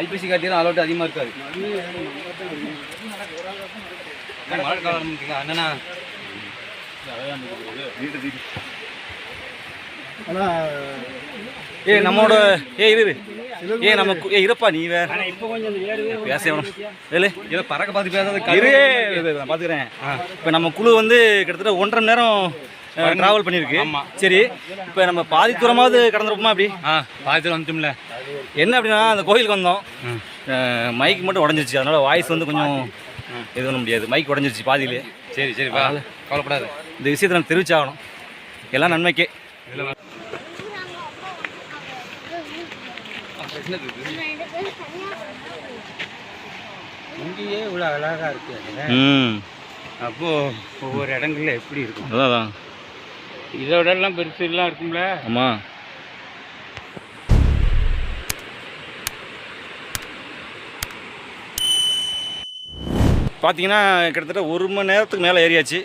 IBC காட்டிலும் allot அதிகமாக இருக்காது. மழை காலம் அண்ணனா? ஏ நம்மோட ஏ இரு ஏ நம்ம ஏ இருப்பா நீ வேற. பேச வேலை ஏதோ பறக்க பார்த்து பேசாத இரு நான் பார்த்துக்கிறேன் இப்போ நம்ம குழு வந்து கிட்டத்தட்ட ஒன்றரை நேரம் ட்ராவல் பண்ணியிருக்கு. சரி இப்போ நம்ம பாதி தூரமாவது கடந்துருப்போமா அப்படி? ஆ பாதித்தில் வந்துட்டோம்ல. என்ன அப்படின்னா அந்த கோயிலுக்கு வந்தோம். மைக் மட்டும் உடஞ்சிருச்சு. அதனால வாய்ஸ் வந்து கொஞ்சம் இது பண்ண முடியாது. மைக் உடஞ்சிருச்சு பாதியிலே. சரி சரி கவலைப்படாது. இந்த விஷயத்தை நம்ம தெரிவிச்சாகணும் எல்லாம் நன்மைக்கே. இங்கேயே இவ்வளோ அழகாக இருக்கு அப்போ ஒவ்வொரு இடங்கள்ல எப்படி இருக்கும்? அதான். இதோட எல்லாம் பெருசு எல்லாம் இருக்கும்ல? ஆமாம் பார்த்தீங்கன்னா கிட்டத்தட்ட ஒரு மணி நேரத்துக்கு மேலே ஏறியாச்சு.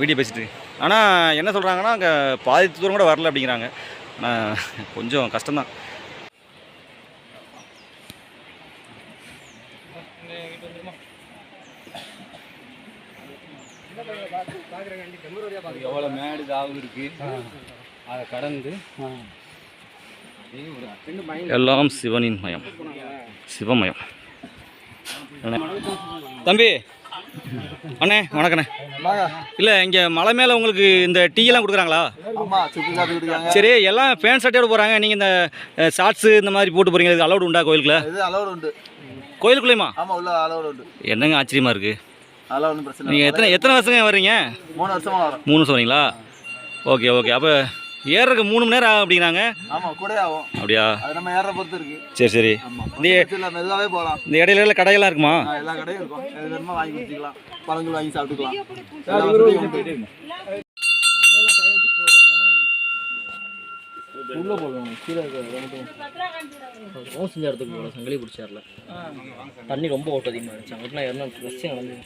வீடியோ பேசிட்டு. ஆனால் என்ன சொல்கிறாங்கன்னா அங்கே பாதி தூரம் கூட வரல அப்படிங்கிறாங்க. ஆனால் கொஞ்சம் கஷ்டம்தான். எவ்வளோ மேடு தாவு இருக்கு. அதை கடந்து எல்லாம் சிவனின் மயம். சிவமயம். தம்பி அண்ணே வணக்கண்ணே. இல்லை இங்கே மலை மேலே உங்களுக்கு இந்த டீ எல்லாம் கொடுக்குறாங்களா? சரி எல்லாம் பேண்ட் ஷர்ட்டோட போகிறாங்க நீங்கள் இந்த ஷார்ட்ஸு இந்த மாதிரி போட்டு போகிறீங்க இது அலௌடு உண்டா கோயிலுக்குள்ள? அலோடு உண்டு. கோயிலுக்குள்ளேயுமா? உள்ள அலோடு உண்டு. என்னங்க ஆச்சரியமாக இருக்குது அதெல்லாம் ஒன்றும் பிரச்சனை நீங்கள் எத்தனை எத்தனை வருஷங்க வர்றீங்க? மூணு வருஷமா வரும் மூணு வருஷம் வரீங்களா? Okay okay. அப்போ ஏறுறதுக்கு மூணு மணி நேரம் ஆகும் அப்படிங்கிறாங்க ஆமா கூட ஆகும். அப்படியா? அது நம்ம ஏற பொறுத்து இருக்கு. சரி சரி. ஆமா. இந்த மெதுவாவே போகலாம். இந்த இடையில எல்லாம் கடையெல்லாம் இருக்குமா? எல்லா கடையும் இருக்கும். எது வேணுமோ வாங்கி குடிச்சிக்கலாம். பழங்கள் வாங்கி சாப்பிட்டுக்கலாம். எல்லா வசதியும் உண்டு. ஃபோன் செஞ்ச இடத்துக்கு போகல சங்கிலி பிடிச்சார்ல. தண்ணி ரொம்ப ஓட்டம் அதிகமாக இருந்துச்சு. அங்கிட்டலாம் இரநூறு நடந்து